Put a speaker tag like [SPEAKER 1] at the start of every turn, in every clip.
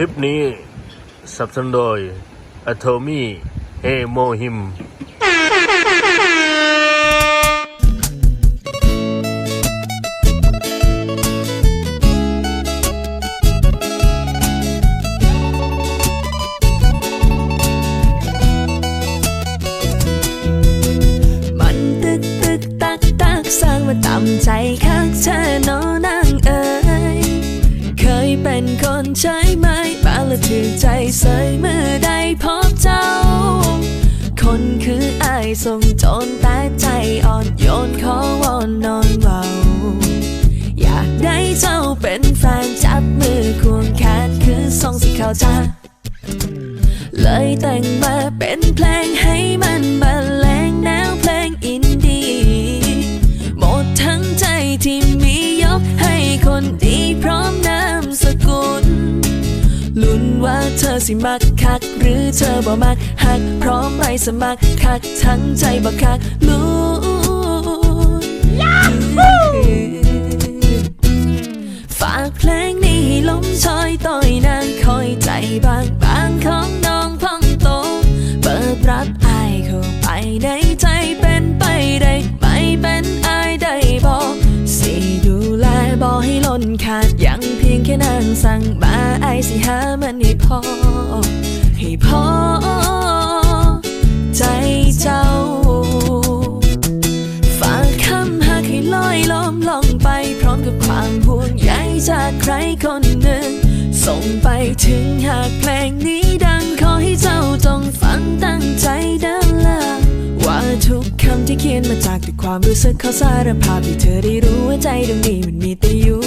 [SPEAKER 1] ลิปนี้สนับสนุนโดย Atomy h e m o h i m
[SPEAKER 2] มัน ใจเสยเมื่อได้พบเจ้า คนคืออายส่งโจนแต่ใจอ่อนโยนขอวอนนอนเบาอยากได้เจ้าเป็นแฟนจับมือควงแขนคือทรงสีขาวจ้าเลยแต่งมาเป็นเพลงให้มา ว่าเธอสิมักคัก หรือเธอบ่มักหัก พร้อมไปสมัครคัก ทั้งใจบ่คักลุ้ฝากเพลงนี้ให้ลมชอยต่อยนางคอยใจบางบางของน้องพองโต เปิดรับอายเข้าไปในใจเป็นไปได้ไม่เป็นอายได้บอกสิดูแลบอกให้ล้นขาดยังเพียงแค่นางสั่งมาไอสิหาม ให้พอ ให้พอ ใจเจ้า ฝากคำหากให้ลอยล้อมล่องไป พร้อมกับความห่วงใยจากใครคนหนึ่ง ส่งไปถึงหากเพลงนี้ดังขอให้เจ้าจงฟังตั้งใจดินละว่าทุกคำที่เขียนมาจากแต่ความรู้สึกเขาสารภาพให้เธอได้รู้ว่าใจดวงนี้มันมีแต่อยู่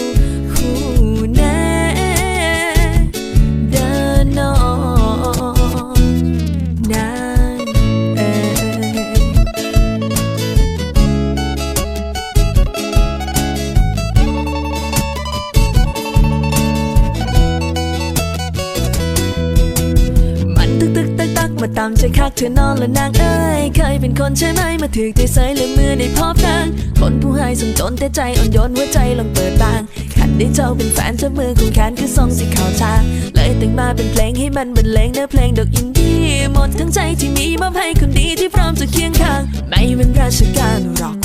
[SPEAKER 2] ตักมาตามใจคักเธอนอนและนางเอ้ยเคยเป็นคนใช่ไหมมาถือใจใส่เละมือได้พบนางคนผู้ให้ส่งจนแต่ใจอ่อนโยนหัวใจลองเปิดบางขันได้เจ้าเป็นแฟนเจ้ามือของแขนคือทรงสีขาวชาเลยแต่งมาเป็นเพลงให้มันบรรเลงเนื้อเพลงดอกอินดี้หมดทั้งใจที่มีมอบให้คนดีที่พร้อมจะเคียงข้างไม่เป็นราชการหรอก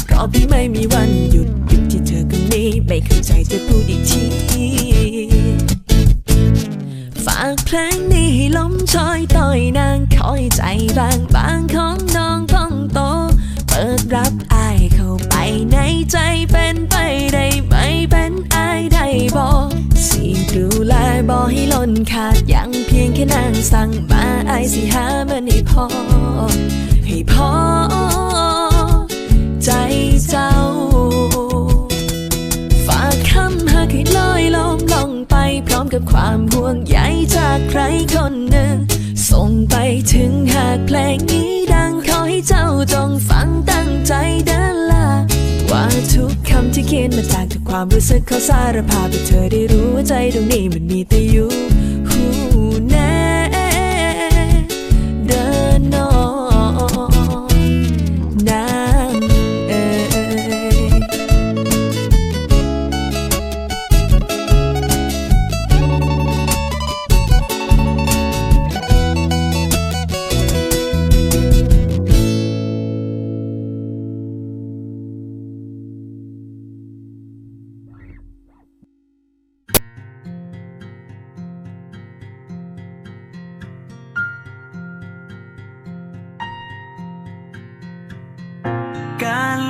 [SPEAKER 2] เป็นไปได้ไหมเป็นอายได้บอกสิดูแลบอกให้ล้นขาดยังเพียงแค่นางสั่งมาอายสิหามันให้พอ ให้พอ ใจเจ้า ฝากคำหากให้ลอยลมลงไปพร้อมกับความห่วงใยจากใครคนหนึ่ง ส่งไปถึงหากเพลงนี้ดังขอให้เจ้าจงฟัง เขียนมาจากทุกความรู้สึกเขาสารภาพให้เธอได้รู้ว่าใจตรงนี้มันมีแต่อยู่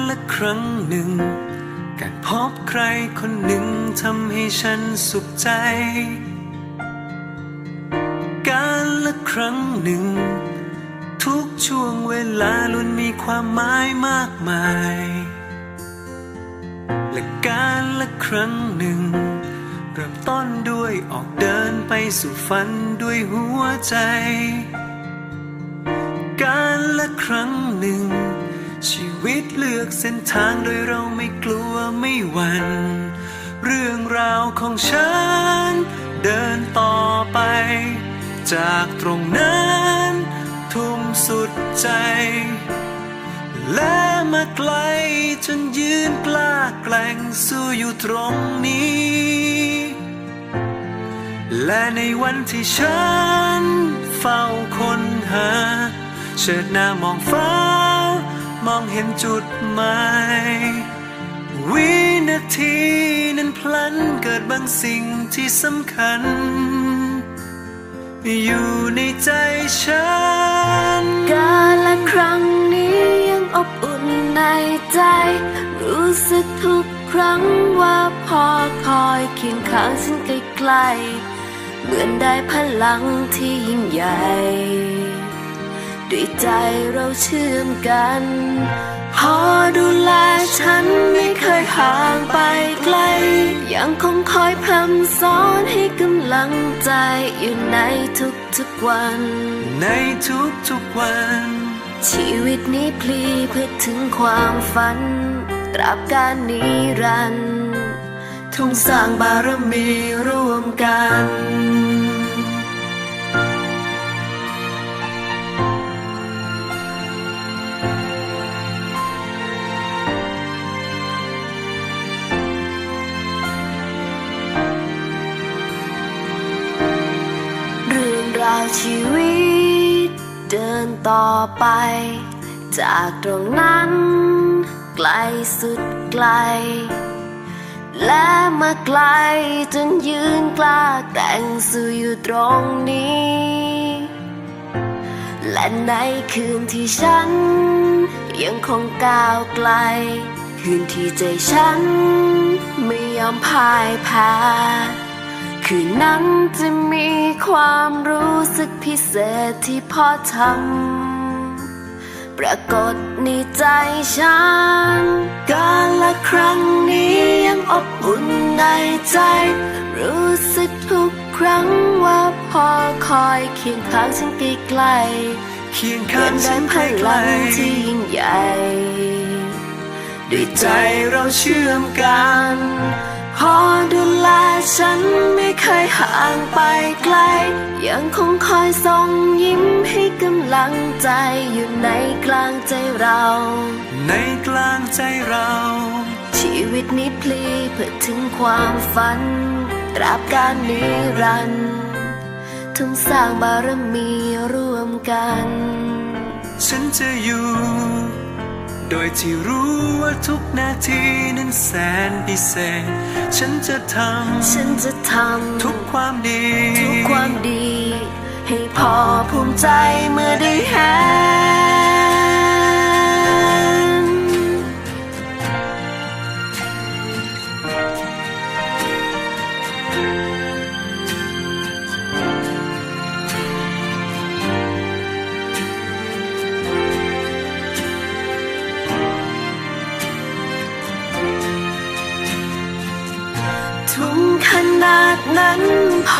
[SPEAKER 3] ละครั้งหนึ่ง การพบใครคนหนึ่งทำให้ฉันสุขใจ การละครั้งหนึ่ง ทุกช่วงเวลาล้วนมีความหมายมากมาย และการละครั้งหนึ่ง เริ่มต้นด้วยออกเดินไปสู่ฝันด้วยหัวใจ การละครั้ง อกเส้นทางโดยเราไม่กลัวไม่หวัน่นเรื่องราวของฉัน เดินต่อไป จากตรงนั้น ทุ่มสุดใจ และมาไกลจนยืนกล้าแกล้งสู้อยู่ตรงนี้ และในวันที่ฉัน เฝ้าคนหา เชิดหน้ามองฟ้า องเห็นจุดหมายวินาทีนั้นพลันเกิดบางสิ่งที่สำคัญ อยู่ในใจฉัน
[SPEAKER 4] กาละครั้งนี้ยังอบอุ่นในใจ รู้สึกทุกครั้งว่าพอคอยเคียงข้างฉันใกล้ๆเหมือนได้พลังที่ยิ่งใหญ่ ด้วยใจเราเชื่อมกัน พอดูแลฉันไม่เคยห่างไปไกล ยังคงคอยพร่ำสอนให้กำลังใจอยู่ในทุกๆวัน
[SPEAKER 3] ในทุกๆวัน
[SPEAKER 4] ชีวิตนี้พลีเพื่อถึงความฝัน ตราบการนิรันดร์ทุ่งสร้างบารมีร่วมกัน ชีวิตเดินต่อไป จากตรงนั้น ไกลสุดไกล และมาไกลจนยืนกล้าแต่งสู่อยู่ตรงนี้ และในคืนที่ฉัน ยังคงก้าวไกล คืนที่ใจฉัน ไม่ยอมพ่ายแพ้ คืนนั้นจะมีความรู้สึกพิเศษที่พ่อทำปรากฏในใจฉันการละครั้งนี้ยังอบอุ่นในใจ รู้สึกทุกครั้งว่าพ่อคอยเคียงข้างฉันใกล้ๆ
[SPEAKER 3] เคียง
[SPEAKER 4] เกิ
[SPEAKER 3] ข้าง
[SPEAKER 4] น
[SPEAKER 3] ฉัน
[SPEAKER 4] พ
[SPEAKER 3] ไกล
[SPEAKER 4] ลังที่ยิ่งใหญ่
[SPEAKER 3] ด้วยใจเราเชื่อมกัน
[SPEAKER 4] พอดูแลฉันไม่เคยห่างไปไกล ยังคงคอยส่งยิ้มให้กำลังใจอยู่ในกลางใจเรา
[SPEAKER 3] ในกลางใจเรา
[SPEAKER 4] ชีวิตนี้พลีเพื่อถึงความฝัน ตราบการนิรันดร์ทุ่งสร้างบารมีร่วมกัน
[SPEAKER 3] ฉันจะอยู่ โดยที่รู้ว่าทุกนาทีนั้นแสนพิเศษ ฉันจะท
[SPEAKER 4] ฉันจะทำ
[SPEAKER 3] ทุกความดีำ
[SPEAKER 4] ทุกความดี ให้พ่อภูมิใจเมื่อได้เห็น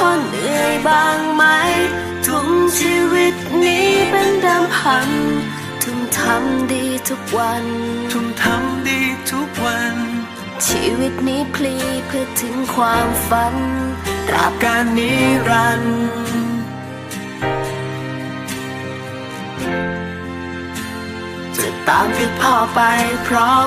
[SPEAKER 4] พ่อเหนื่อยบ้างไหม ทุ่มชีวิตนี้เป็นเดิมพัน ทุ่มทำดีทุกวัน
[SPEAKER 3] ทุ่มทำดีทุกวัน
[SPEAKER 4] ชีวิตนี้พลีเพื่อถึงความฝัน ตราบ
[SPEAKER 3] การนิรันดร์จะตามติดพ่อไปเพราะ